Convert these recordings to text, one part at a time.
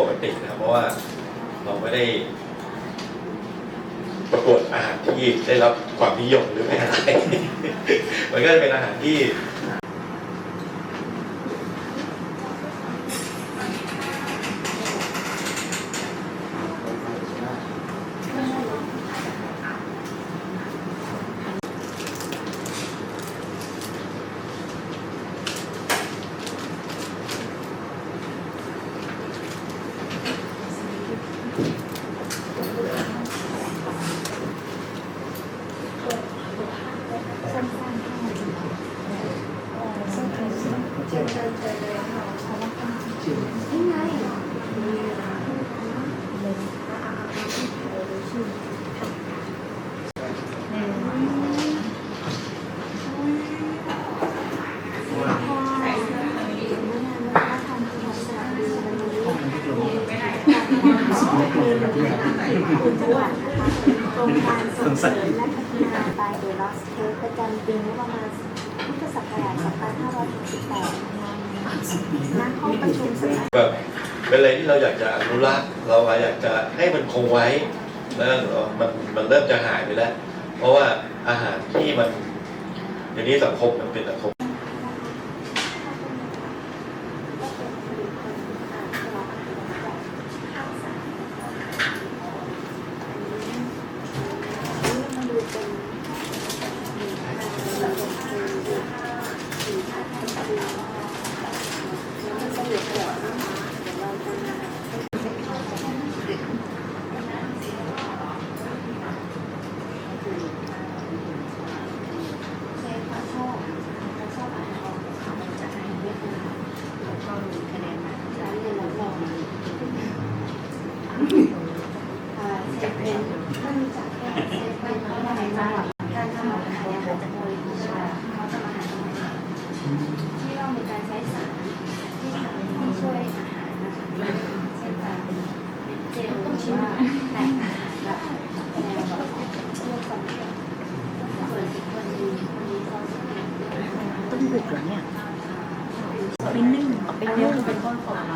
ปกตินะครับเพราะว่าเราไม่ได้ ประกวดอาหารที่ได้รับความนิยมหรือไม่อะไร มันก็จะเป็นอาหารที่ คุณจังหวัดนะคะ โครงการส่งเสริมและพัฒนาบายเดลอสเทสประจำปีงบประมาณพุทธศักราช2568ณห้องประชุมสำนักแบบเป็นอะไรที่เราอยากจะอนุรักษ์เราอยากจะให้มันคงไว้แล้วมันมันเริ่มจะหายไปแล้ว เพราะว่าอาหารที่มันเดี๋ยวนี้สังคมมันเป็นสังคม เซฟเป็นมันจะแค่เป็นอะไรจังหวัดการทำอาหารเนี่ยค่ะจะโดยวิชาเขาจะมาหาที่เรามีการใช้สารที่ช่วยอาหารนะคะเช่นการเจลหรือว่าแตงอาหารแบบแนวแบบเรื่องสำเร็จส่วนอีกคนนึงคนนี้เขาจะเป็นเรื่อง ต้มบุกเหรอเนี่ยเอาไปนึ่ง เอาไปนึ่งเป็นก้อนฝอยเอ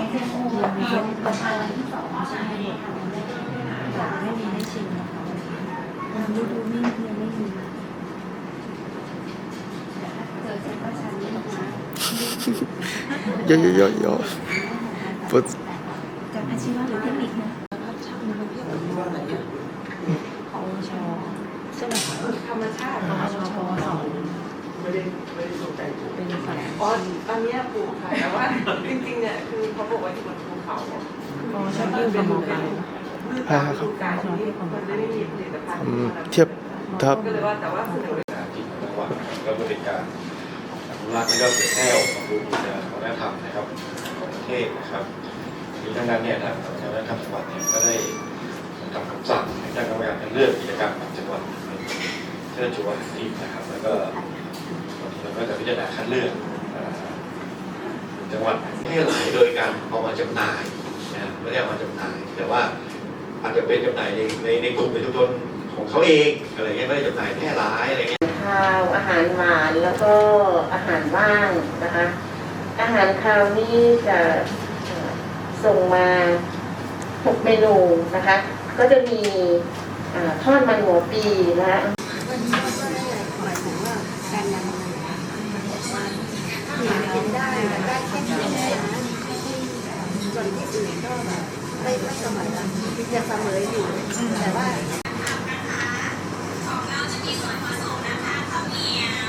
าเส้นโอ้ยมีเยอะเป็นก้อนที่สองใช่ไหมแต่ไม่มีให้ชิมนะคะมันดูดูนี่ยังไม่มีเจอเส้นประชันนี้นะคะเยอะเยอะเยอะปุ๊บจากอาชีวะหรือเทคนิคนะของชอใช่ไหมคะธรรมชาติของชอ ไม่ได้ไม่ได้สนใจปลูกเป็นสายอ๋ออันเนี้ยปลูกค่ะแต่ว่าจริงๆเนี่ยคือเขาบอกว่าอยู่บนภูเขาปอชอบยื่นกับหมอปลาพืชตามฤดูกาลทีนี้มันไม่ได้มีผลิตภัณฑ์อืมเทียบถ้าก็เลยว่าแต่ว่าเสนอที่จังหวัดก็เป็นการอนุรักษ์และก็เผยแพร่ความรู้วัฒนธรรมนะครับของประเทศนะครับทีทั้งนั้นเนี่ยทางสำนักวัฒนธรรมจังหวัดเนี่ยก็ได้ทำคำสั่งให้ทางกรรมการเลือกกิจกรรมของจังหวัดเชิญชวนทีมนะครับ แล้วก็เรา ก็จะพิจารณาคัดเลือกจังหวัดให้หลายโดยการเอามาจำหน่ายนะไม่ได้เอามาจำหน่าย แต่ว่าอาจจะเป็นจำหน่ายในในในกลุ่มในชุมชนของเขาเองอะไรเงี้ยไม่ได้จำหน่ายแพร่หลายอะไรเงี้ยข้าวอาหารหวานแล้วก็อาหารว่างนะคะ อาหารคาวนี่จะส่งมาหกเมนูนะคะ ก็จะมีทอดมันหัวปีนะคะ กินได้แต่ได้แค่นี้ส่วนที่อื่นก็แบบไม่ไม่เสมอกันยังเสมออยู่แต่ว่าของเราจะมีส่วนผสมนะคะข้าวเหนียว